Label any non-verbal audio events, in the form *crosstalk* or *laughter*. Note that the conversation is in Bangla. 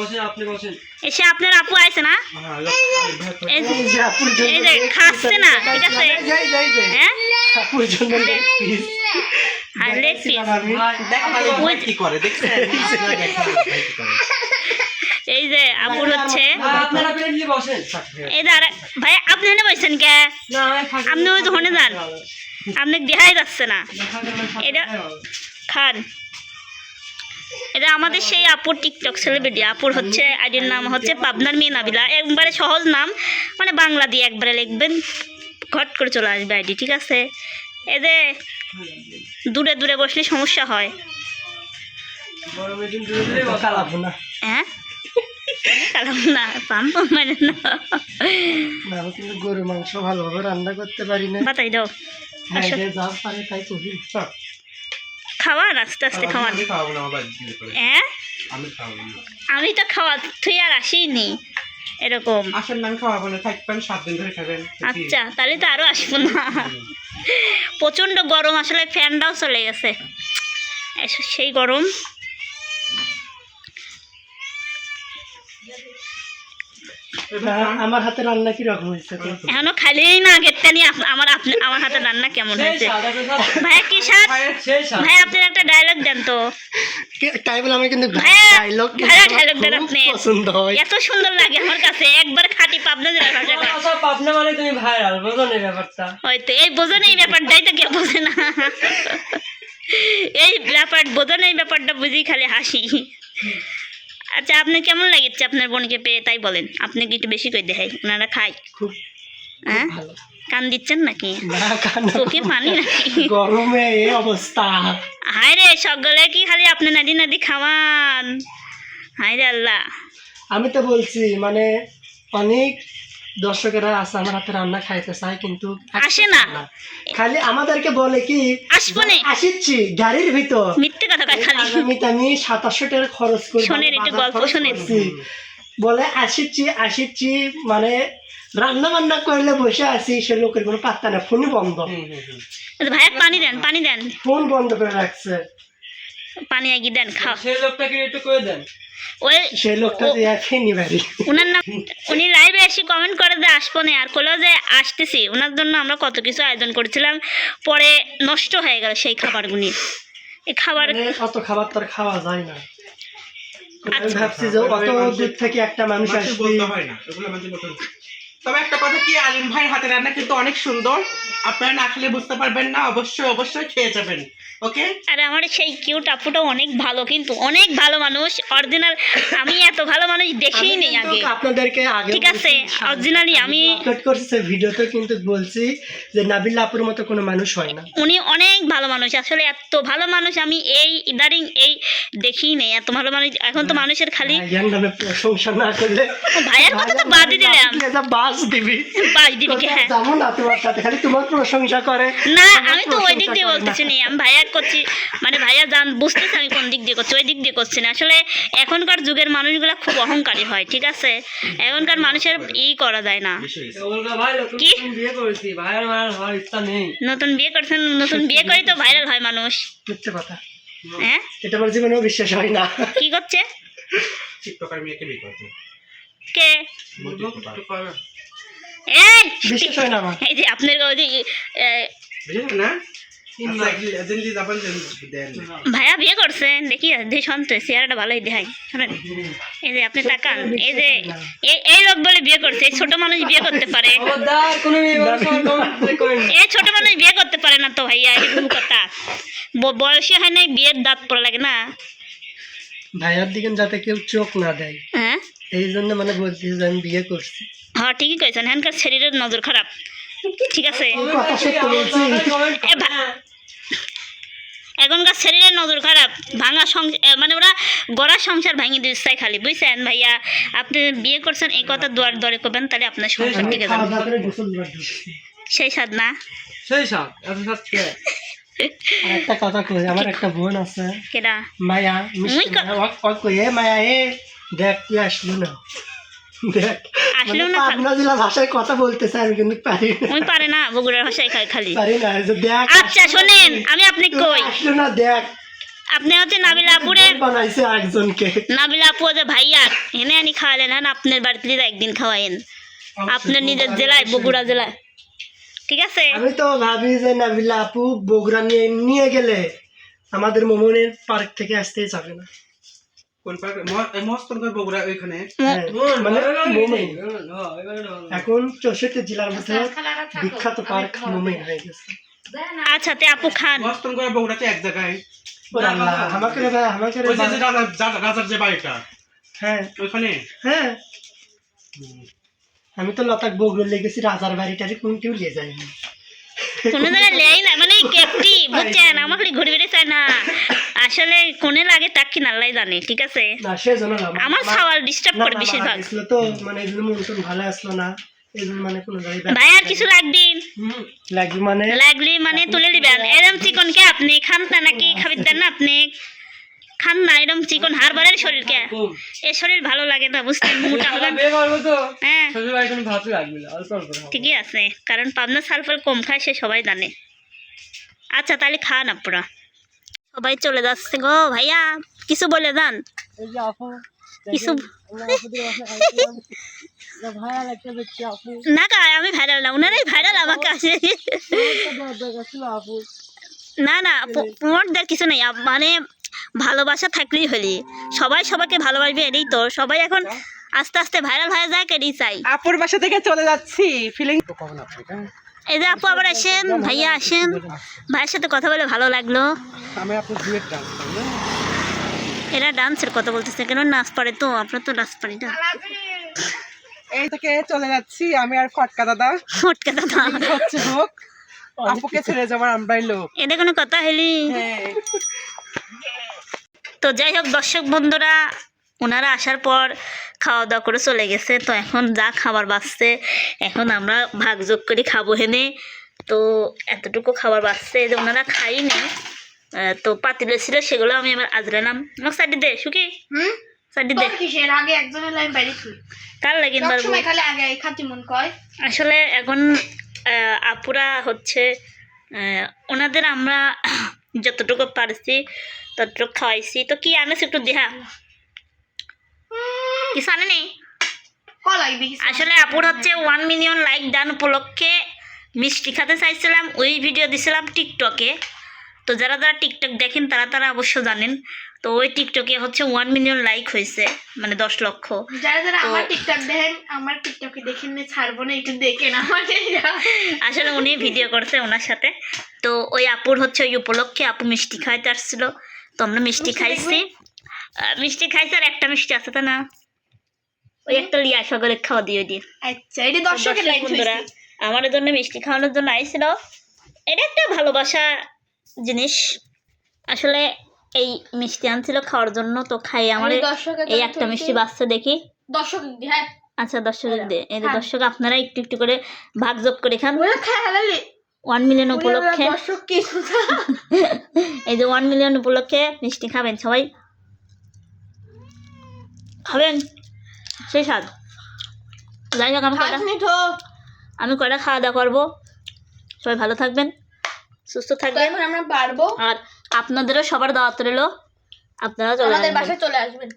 বসেন আপনি বসেন। এসে আপনার আপু আছে না? হ্যাঁ এই যে খাচ্ছে না, ঠিক আছে? হ্যাঁ? আপুর জন্য। আর লেগ পিস এই কি করে? দেখছেন ভাই কি করে? এই যে আপুর হচ্ছে। ভাই, আপনারা প্লেটলি বসেন। এই যে আর- ভাই আপনি এনে বসছেন কে? আপনি ওই দোকানে যান। আপনি দেখাই যাচ্ছে না। এটা খান। এটা আমাদের সেই আপুর টিকটক সেলিব্রিটি আপুর হচ্ছে আইডির নাম হচ্ছে পাবনার মেয়ে নাবিলা। একবারে সহজ নাম মানে বাংলা দিয়ে একবারে লিখবেন ঘট করে চলে আসবে আইডি ঠিক আছে? এতে দূরে দূরে বসলে সমস্যা হয়। হ্যাঁ? না পাম্প মানে না। না, আমি কিন্তু গরু মাংস ভালোভাবে রান্না করতে পারি না। বাতাই দাও। হ্যাঁ, তাই খাওয়ান আস্তে আস্তে খাওয়ান। হ্যাঁ আমি খাওয়াবো না। আমি তো খাওয়া তুই আর আসিনি এরকম। আসেন না খাওয়াবো না থাকবেন সাত দিন ধরে খাবেন। আচ্ছা তাহলে তো আরও আসব না। প্রচণ্ড গরম আসলে ফ্যানটাও চলে গেছে। সেই গরম। আমার হাতে রান্না কি রকম হয়েছে? এখনও খাইলেই না আমার আপনি আমার হাতে রান্না কেমন হয়েছে? ভাইয়া কি স্বাদ? ভাই আপনার একটা ডায়লগ দেন তো। কে- তাই বলে আমি কিন্তু ডায়লগ ভাইয়া dialogue দেন আপনি। পছন্দ হয়। এত সুন্দর লাগে আমার কাছে। একবার খাঁটি পাবনা ভাষা মানে তুমি ভাইরাল বোঝো না ব্যাপারটা। হয়তো এই বোঝেন এই ব্যাপারটাই তো কেউ বোঝে না। এই ব্যাপার এই ব্যাপারটা বুঝি খালি হাসি। আচ্ছা আপনার কেমন লাগছে? আপনার বোনকে পেয়ে তাই বলেন। আপনি কি একটু বেশি করে দেখাই ওনারা খায়। খুব হ্যাঁ? কান দিচ্ছেন নাকি? চোখে পানি নাকি? গরমে এই অবস্থা। হায় রে সকলে কি খালি আপনি নাদি নাদি খাওয়ান? হায় রে আল্লাহ। আমি তো বলছি মানে অনেক দর্শকেরা আছে আমার হাতে রান্না খাইতে চায় কিন্তু আসে না। খালি আমাদেরকে বলে কি আসব নে। আসিচ্ছি গাড়ির ভিতর। মিথ্যে কথা কয় খালি। আগামীতে আমি সাতাশশো টাকা খরচ করি শোনেন, একটু গল্প শোনেন। বলে আসিচ্ছি আসিচ্ছি মানে রান্না বান্না করলে বসে আছি সে লোকের কোনো পাত্তা না ফোনই বন্ধ। ভাইয়া পানি দেন পানি দেন। ফোন বন্ধ করে রাখছে। পানি আগিয়ে দেন খাও। সেই লোকটাকে একটু করে দেন। ওই সেই লোকটা যে ফেনি বাড়ি ওনার নাম উনি লাইভে এসে কমেন্ট করে যে আসব না আর যে আসতেছি। ওনার জন্য আমরা কত কিছু আয়োজন করেছিলাম। পরে নষ্ট হয়ে গেল সেই খাবারগুলি এই খাবার মানে অত খাবার তো আর খাওয়া যায় না। আচ্ছা। ভাবছি যে অত দূর থেকে একটা মানুষ আসবে। তবে একটা কথা কি, আলিম ভাই হাতে রান্না কিন্তু অনেক সুন্দর। আপনারা না খেলে বুঝতে পারবেন না, অবশ্যই অবশ্যই খেয়ে যাবেন। ওকে আর আমার সেই কিউট আপুটা অনেক ভালো কিন্তু অনেক ভালো মানুষ। অরিজিনাল আমি এত ভালো মানুষ নেই আগে। আপনাদেরকে আগে ঠিক আছে অরিজিনালি আমি আপলোড করছে ভিডিওতে কিন্তু বলছি যে নাবিল্লা আপুর মতো কোনো মানুষ হয় না। উনি অনেক ভালো মানুষ আসলে এত ভালো মানুষ আমি এই ইদারিং এই দেখিই নেই এত ভালো মানুষ এখন তো মানুষের খালি ভাইয়ার নামে প্রশংসা না করলে ভাইয়ের কথা তো বাদই দিলাম। বাস দিবি। বাস দিবি হ্যাঁ। যাব না তোমার সাথে খালি তোমার প্রশংসা করে। না আমি তো ওই দিক দিয়ে বলতেছি না আমি ভাইয়া করছি। মানে ভাইয়া জান বুঝতেছি আমি কোন দিক দিয়ে করছি ওই দিক দিয়ে করছি না। আসলে এখনকার যুগের মানুষগুলো খুব অহংকারী হয় ঠিক আছে? এখনকার মানুষের ই করা যায় না। বলবে ভাই নতুন কি? নতুন বিয়ে করছেন নতুন বিয়ে করে তো ভাইরাল হয় মানুষ। কথা হ্যাঁ? এটা আমার জীবনেও বিশ্বাস হয় না। কি করছে? টিকটকার মেয়েকে বিয়ে করতে কে? বলব একটু করে না। এই! বিশ্বাস হয় না আমার। এই যে আপনার ওই যে, না? ভাইয়া বিয়ে করছেন দেখি চেহারাটা ভালোই দেখাই। শোনেন এই যে আপনি তাকান এই যে এই লোক বলে বিয়ে করছে এই ছোট মানুষ বিয়ে করতে পারে। এই ছোট মানুষ বিয়ে করতে পারে না তো ভাইয়া এই ভুল কথা। বয়সী হয় নাই বিয়ের দাঁত পড়া লাগে না। ভাইয়ার দিকে যাতে কেউ চোখ না দেয়। হ্যাঁ? এই জন্য মানে বলছি যে আমি বিয়ে করছি। হ্যাঁ ঠিকই কয়েছেন হ্যানকার শরীরের নজর খারাপ। ঠিক আছে এই কথা সত্য বলছি comment এ ভা- এখনকার শরীরের নজর খারাপ। ভাঙা সংসার মানে ওরা গড়া সংসার ভাঙিয়ে দিচ্ছে খালি বুঝছেন ভাইয়া? আপনি বিয়ে করছেন এই কথা দুয়ার দরে করবেন তাহলে আপনার সংসার টিকে যাবে। দিবার ঢুকছি সেই স্বাদ না? সেই সাপ এত কে? *laughs* একটা কথা কই আমার একটা বোন আছে। কেডা? মায়া মুই কই, মায়া এ দেখ তুই আসলো না। দেখ মানে না পাবনা জেলা ভাষায় কথা বলতেছে আমি কিন্তু পারি না। ওই পারে না বগুড়ার ভাষায় খায় খালি। পারি না যে দেখ আচ্ছা শোনেন আমি আপনি কই? আসলো না দেখ। আপনি হচ্ছে নাবিলা আপুরে বানাইছে একজনকে নাবিলা আপু যে ভাইয়া এনে আনি খাওয়ালেন আপনার বাড়িতে একদিন খাওয়াইন আপনার নিজের জেলায় বগুড়া জেলায়। ঠিক আছে? আমি তো ভাবি যে নাবিলা আপু বগুড়া নিয়ে নিয়ে গেলে আমাদের মোমনের পার্ক থেকে আসতেই যাবে না। কোন পার্ক মস্তন বগুড়া ওইখানে হ্যাঁ, মানে মোমেন এখন চৌষট্টি জেলার মধ্যে বিখ্যাত পার্ক মোমেন হয়ে গেছে। আচ্ছা তে আপু খান। মস্তন বগুড়াতে এক জায়গায় আমাকে আমাকে রাজার যে বাড়িটা হ্যাঁ ওইখানে? হ্যাঁ আমি তো লতাক বগুড়া লেগেছি রাজার বাড়িটারে কোন কেউ নিয়ে যায়নি লেই না মানে বুঝছেন? ঘুরে বেড়ে চায় না। আসলে কোনে লাগে তা কি নাল্লাই জানে ঠিক আছে? আমার খাওয়ার ডিস্টার্ব করে বেশিরভাগ। তো মানে ভালো আসলো না। মানে ভাই আর কিছু লাগবে? মানে? লাগলি মানে তুলে দিবেন। এরম চিকন কে আপনি খান না নাকি? খাবিতেন না আপনি? খান না এরম চিকন হারবারের শরীর কে এ শরীর ভালো লাগে না বুঝতেন মোটা হলাম হ্যাঁ। ঠিকই আছে কারণ পাবনা সালফার কম খায় সে সবাই জানে। আচ্ছা তাহলে খান আপনারা সবাই চলে যাচ্ছে গো ভাইয়া কিছু বলে যান। কিছু না কা আমি ভাইরাল না উনারাই ভাইরাল আমাকে আসে। না না প্রমোট দেওয়ার কিছু নেই আপ- মানে ভালোবাসা থাকলেই হলি। সবাই সবাইকে ভালোবাসবে এটাই তো। সবাই এখন আস্তে আস্তে ভাইরাল হয়ে যায় এটাই চাই। আপুর বাসা থেকে চলে যাচ্ছি ফিলিং এই যে আপু আবার আসেন ভাইয়া আসেন। ভাইয়ের সাথে কথা বলে ভালো লাগল। আমি আপনার ডুয়েট ডান্স এরা ডান্সের কথা বলতেছে কেন? নাচ পারে তো আপনার তো নাচ পারি না। এই থেকে চলে যাচ্ছি আমি আর ফটকা দাদা। ফটকা দাদা। হচ্ছে হোক আপুকে ছেড়ে যাবার আমরাই লোক। এটা কোনো কথা হলি? হ্যাঁ। তো যাই হোক দর্শক বন্ধুরা ওনারা আসার পর খাওয়া দাওয়া করে চলে গেছে। তো এখন যা খাবার বাঁচছে এখন আমরা ভাগযোগ করে খাব হেনে। তো এতটুকু খাবার বাঁচছে যে ওনারা খাইনি তো পাতিলে ছিল সেগুলো আমি এবার আজরালাম আমাকে সাইডে দে সুখী? হুম? সাইডে দে। কিসের? আগে একজনের লাইন বাইরেছি কার লাগিন পারব খালি আগে খাতি মন কয়। আসলে এখন আহ, আপুরা হচ্ছে আহ, ওনাদের আমরা যতটুকু পারছি, ততটুকু খাওয়াইছি। তো কি আনেছি একটু দেহা? কিছু আনে নেই? ক কি আসলে আপুর হচ্ছে ওয়ান মিলিয়ন লাইক দান উপলক্ষে মিষ্টি খাতে চাইছিলাম, ওই ভিডিও দিছিলাম টিকটকে তো যারা যারা টিকটক দেখেন তারা তারা অবশ্য জানেন। তো ওই টিকটকে হচ্ছে ওয়ান মিলিয়ন লাইক হয়েছে মানে দশ লক্ষ। যারা যারা আমার টিকটক দেখেন আমার টিকটকে দেখেন না ছাড়বো না একটু দেখেন আমার আসলে উনি ভিডিও করছে ওনার সাথে। তো ওই আপুর হচ্ছে ওই উপলক্ষে আপু মিষ্টি খাইতে আসছিল। তো আমরা মিষ্টি খাইছি। মিষ্টি খাইছি আর একটা মিষ্টি আছে তো না? ওই একটা লিয়া সকলে খাওয়া দিয়ে দিয়ে আচ্ছা এটা দর্শকের লাইন বন্ধুরা আমার জন্য মিষ্টি খাওয়ানোর জন্য আইছিল। এটা একটা ভালোবাসা জিনিস। আসলে এই মিষ্টি আনছিল খাওয়ার জন্য তো খাই আমার এই একটা মিষ্টি বাচ্চা দেখি। দর্শক হ্যাঁ। আচ্ছা দর্শক দে। এই যে দর্শক আপনারা একটু একটু করে ভাগযোগ করে খান। ওয়ান মিলিয়ন উপলক্ষে। *laughs* এই যে ওয়ান মিলিয়ন উপলক্ষে মিষ্টি খাবেন সবাই। খাবেন? সেই স্বাদ। যাই হোক আমি কটা আমি কটা খাওয়া দাওয়া করব? সবাই ভালো থাকবেন। সুস্থ থাকবেন। এখন আমরা পারব আর আপনাদেরও সবার দাওয়াত রইল। আপনারা চলে আমাদের বাসায় চলে আসবেন।